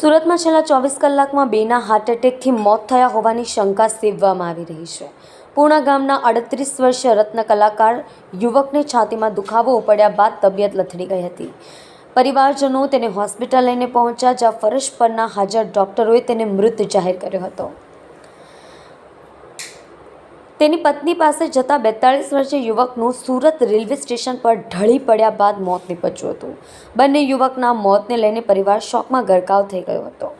સુરતમાં છેલ્લા ચોવીસ કલાકમાં બેના હાર્ટ એટેકથી મોત થયા હોવાની શંકા સેવવામાં આવી રહી છે. પૂર્ણા ગામના અડત્રીસ વર્ષીય રત્ન કલાકાર યુવકને છાતીમાં દુખાવો ઉપડ્યા બાદ તબિયત લથડી ગઈ હતી. પરિવારજનો તેને હોસ્પિટલ લઈને પહોંચ્યા, જ્યાં ફરજ પરના હાજર ડોક્ટરોએ તેને મૃત જાહેર કર્યો હતો. તેની પત્ની પાસે જતા બેતાળીસ વર્ષીય યુવકનું સુરત રેલવે સ્ટેશન પર ઢળી પડ્યા બાદ મોત નીપજ્યું હતું. બંને યુવકના મોતને લઈને પરિવાર શોકમાં ગરકાવ થઈ ગયો હતો.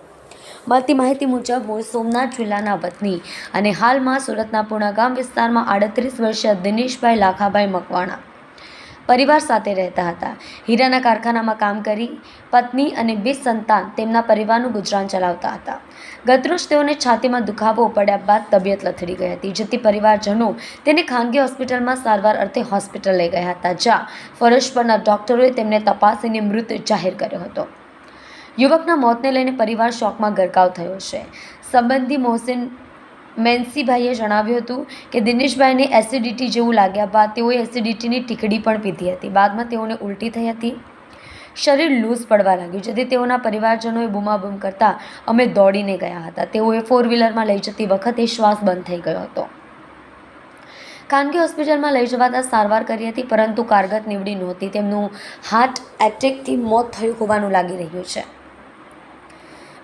મળતી માહિતી મુજબ, મૂળ સોમનાથ જિલ્લાના વતની અને હાલમાં સુરતના પૂર્ણા ગામ વિસ્તારમાં આડત્રીસ વર્ષીય દિનેશભાઈ લાખાભાઈ મકવાણા પરિવાર સાથે રહેતા હતા. હીરાના કારખાનામાં કામ કરી, પત્ની અને બે સંતાન તેમના પરિવારનું ગુજરાન ચલાવતા હતા. ગતરોજ તેઓને છાતીમાં દુખાવો પડ્યા બાદ તબિયત લથડી ગઈ હતી, જેથી પરિવારજનો તેને ખાનગી હોસ્પિટલમાં સારવાર અર્થે હોસ્પિટલ લઈ ગયા હતા, જ્યાં ફરજ પરના ડોક્ટરોએ તેમને તપાસીને મૃત જાહેર કર્યો હતો. યુવકના મોતને લઈને પરિવાર શોકમાં ગરકાવ થયો છે. સંબંધી મોહસિન મેન્સીભાઈએ જણાવ્યું હતું કે દિનેશભાઈને એસિડિટી જેવું લાગ્યા બાદ તેઓએ એસિડિટીની ટીકડી પણ પીધી હતી. બાદમાં તેઓને ઉલટી થઈ હતી. શરીર લૂઝ પડવા લાગ્યું. જેથી તેઓના પરિવારજનોએ બૂમાબૂમ કરતા અમે દોડીને ગયા હતા. તેઓએ ફોર વ્હીલરમાં લઈ જતી વખતે શ્વાસ બંધ થઈ ગયો હતો. ખાનગી હોસ્પિટલમાં લઈ જવાતા સારવાર કરી હતી, પરંતુ કારગત નીવડી નહોતી. તેમનું હાર્ટ એટેકથી મોત થયું હોવાનું લાગી રહ્યું છે.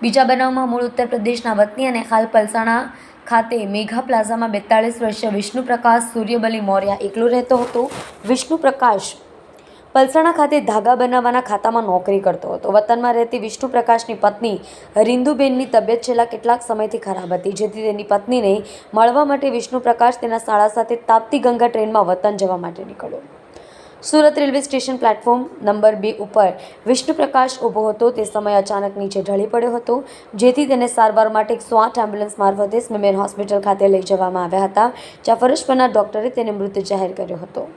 બીજા બનાવમાં મૂળ ઉત્તર પ્રદેશના વતની અને હાલ પલસાણા ખાતે મેઘા પ્લાઝામાં બેતાળીસ વર્ષીય વિષ્ણુપ્રકાશ સૂર્યબલી મૌર્યા એકલો રહેતો હતો. વિષ્ણુપ્રકાશ પલસાણા ખાતે ધાગા બનાવવાના ખાતામાં નોકરી કરતો હતો. વતનમાં રહેતી વિષ્ણુપ્રકાશની પત્ની રિન્દુબેનની તબિયત છેલ્લા કેટલાક સમયથી ખરાબ હતી, જેથી તેની પત્નીને મળવા માટે વિષ્ણુપ્રકાશ તેના શાળા સાથે તાપ્તી ગંગા ટ્રેનમાં વતન જવા માટે નીકળ્યો. Surat railway station platform number બે ઉપર વિષ્ણુપ્રકાશ ઊભો હતો. તે સમયે અચાનક નીચે ઢળી પડ્યો હતો. જેથી તેને સારવાર માટે એકસો આઠ એમ્બ્યુલન્સ મારફતે સ્મીમેર હોસ્પિટલ ખાતે લઈ જવામાં આવ્યા હતા. જ્યાં ફરજ પરના ડોક્ટરે તેને મૃત જાહેર કર્યો હતો.